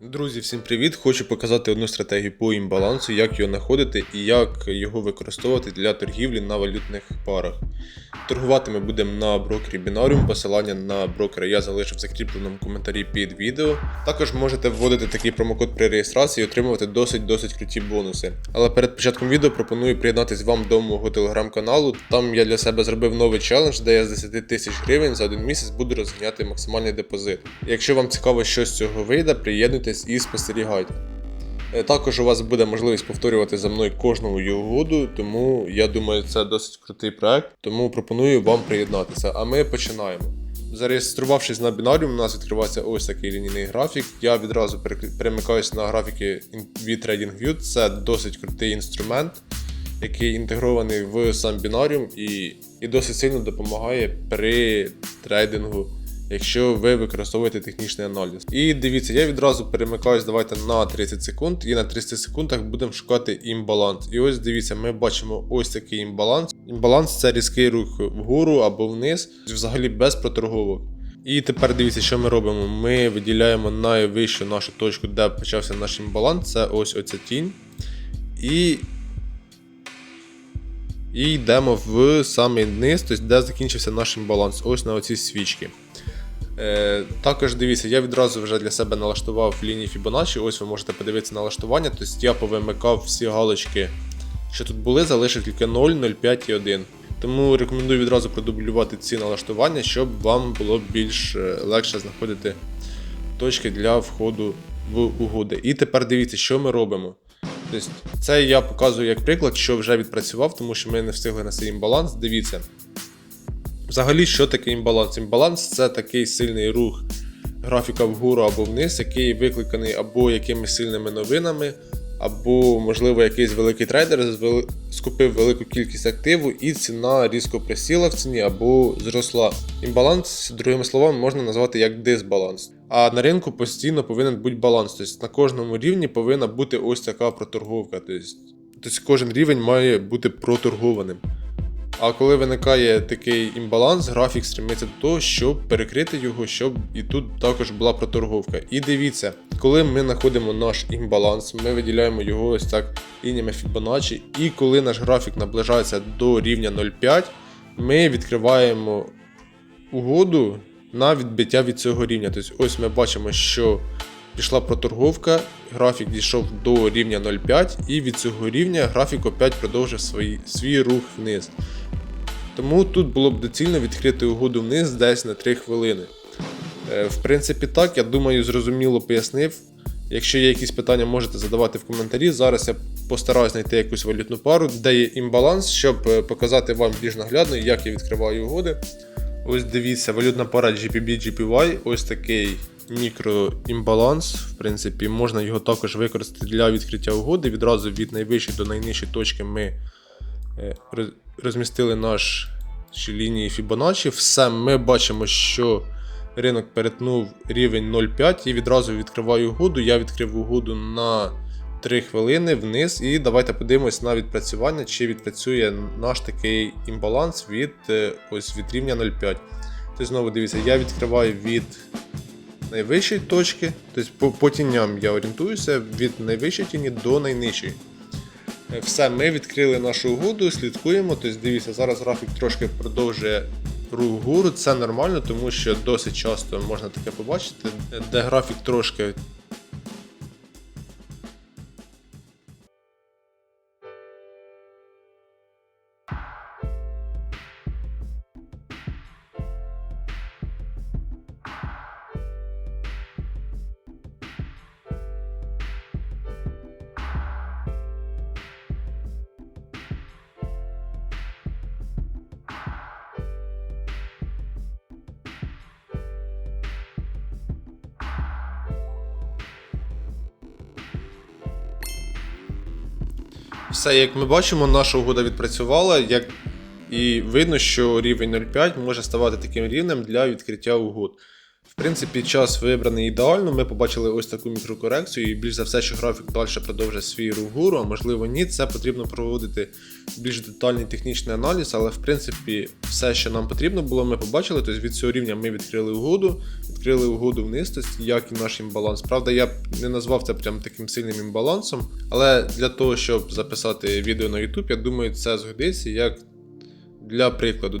Друзі, всім привіт! Хочу показати одну стратегію по імбалансу, як його знаходити і як його використовувати для торгівлі на валютних парах. Торгувати ми будемо на брокері Binarium, посилання на брокера я залишив в закріпленому коментарі під відео. Також можете вводити такий промокод при реєстрації і отримувати досить-досить круті бонуси. Але перед початком відео пропоную приєднатись вам до мого телеграм-каналу. Там я для себе зробив новий челендж, де я з 10 тисяч гривень за один місяць буду розганяти максимальний депозит. Якщо вам цікаво, що з цього вийде, приєднуйтесь і спостерігайте. Е, Також у вас буде можливість повторювати за мною кожну угоду, тому я думаю, це досить крутий проект, тому пропоную вам приєднатися. А ми починаємо. Зареєструвавшись на бінаріум, у нас відкривається ось такий лінійний графік. Я відразу перемикаюся на графіки від TradingView. Це досить крутий інструмент, який інтегрований в сам бінаріум і, і досить сильно допомагає при трейдингу якщо ви використовуєте технічний аналіз. І дивіться, я відразу перемикаюсь давайте на 30 секунд, і на 30 секундах будемо шукати імбаланс. І ось дивіться, ми бачимо ось такий імбаланс. Імбаланс це різкий рух вгору або вниз, взагалі без проторговок. І тепер дивіться, що ми робимо. Ми виділяємо найвищу нашу точку, де почався наш імбаланс. Це ось оця тінь. І і йдемо в самий низ, тобто де закінчився наш імбаланс, ось на оці свічки. Е, також дивіться, я відразу вже для себе налаштував лінії Fibonacci, ось ви можете подивитися налаштування. Тобто я повимикав всі галочки, що тут були, залишив тільки 0, 0,5 і 1. Тому рекомендую відразу продублювати ці налаштування, щоб вам було більш е, легше знаходити точки для входу в угоди. І тепер дивіться, що ми робимо. Тобто, це я показую як приклад, що вже відпрацював, тому що ми не встигли на свій імбаланс. Дивіться. Взагалі, що таке імбаланс? Імбаланс це такий сильний рух графіка вгору або вниз, який викликаний або якимись сильними новинами, або, можливо, якийсь великий трейдер скупив велику кількість активу і ціна різко присіла в ціні або зросла. Імбаланс, другими словами, можна назвати як дисбаланс. А на ринку постійно повинен бути баланс. Тобто на кожному рівні повинна бути ось така проторговка. Тобто, тобто кожен рівень має бути проторгованим. А коли виникає такий імбаланс, графік стремиться до того, щоб перекрити його, щоб і тут також була проторговка. І дивіться, коли ми знаходимо наш імбаланс, ми виділяємо його ось так лініями Fibonacci, і коли наш графік наближається до рівня 0,5, ми відкриваємо угоду на відбиття від цього рівня. Тобто ось ми бачимо, що пішла проторговка, графік дійшов до рівня 0,5, і від цього рівня графік опять продовжив свій, свій рух вниз. Тому тут було б доцільно відкрити угоду вниз десь на 3 хвилини. Е, В принципі, так, я думаю, зрозуміло пояснив. Якщо є якісь питання, можете задавати в коментарі. Зараз я постараюсь знайти якусь валютну пару, де є імбаланс, щоб е, показати вам більш наглядно, як я відкриваю угоди. Ось дивіться, валютна пара GPB GPY, ось такий мікроімбаланс. В принципі, можна його також використати для відкриття угоди. Відразу від найвищої до найнижчої точки ми розмістили наші лінії Fibonacci. Все, ми бачимо, що ринок перетнув рівень 0,5 і відразу відкриваю угоду. Я відкрив угоду на 3 хвилини вниз. І давайте подивимось на відпрацювання, чи відпрацює наш такий імбаланс від, е, ось, від рівня 0,5. Тобто знову дивіться, я відкриваю від найвищої точки, тобто по, по тіням я орієнтуюся від найвищої тіні до найнижчої. Все, ми відкрили нашу угоду, слідкуємо. Тобто, дивіться, зараз графік трошки продовжує рух вгору. Це нормально, тому що досить часто можна таке побачити, де графік трошки. Все, як ми бачимо, наша угода відпрацювала. Як... І видно, що рівень 0,5 може ставати таким рівнем для відкриття угод. В принципі, час вибраний ідеально. Ми побачили ось таку мікрокорекцію, і більш за все, що графік далі продовжує свій рух вгору, а можливо ні, це потрібно проводити більш детальний технічний аналіз, але в принципі все, що нам потрібно було, ми побачили. Тобто від цього рівня ми відкрили угоду, відкрили угоду вниз, тобто як і наш імбаланс. Правда, я не назвав це прям таким сильним імбалансом, але для того, щоб записати відео на YouTube, я думаю, це згодиться як для прикладу.